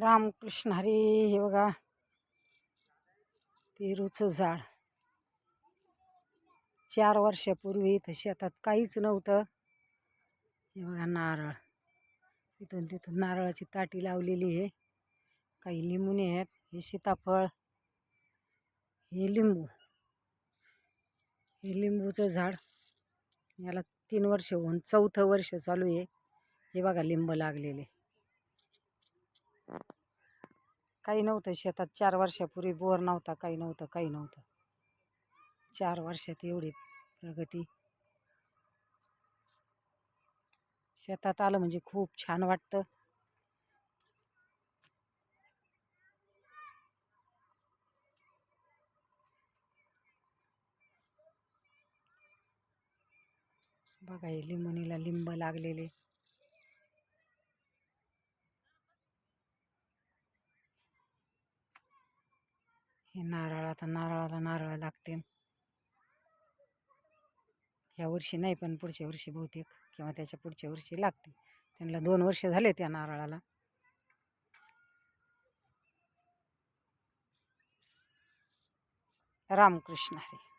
रामकृष्ण हरी हे बघा. पेरूचं झाड. चार वर्षापूर्वी इथं शेतात काहीच नव्हतं. हे बघा नारळ. तिथून तिथून नारळाची ताटी लावलेली आहे. काही लिंबूने आहेत. हे सीताफळ. हे लिंबू. हे लिंबूचं झाड. याला तीन वर्ष होऊन चौथं वर्ष चालू आहे. हे बघा लिंब लागलेले. काही नव्हतं शेतात. चार वर्षापूर्वी बोर नव्हता काही नव्हतं काही नव्हतं. चार वर्षात एवढी प्रगती. शेतात आलं म्हणजे खूप छान वाटतं. बघा हे लिंबणीला लिंब लागलेले. हे नारळ आता नारळाला नारळ लागते. ह्या वर्षी नाही पण पुढच्या वर्षी बहुतेक किंवा त्याच्या पुढच्या वर्षी लागते. त्यांना दोन वर्ष झाले त्या नारळाला. रामकृष्ण हरी.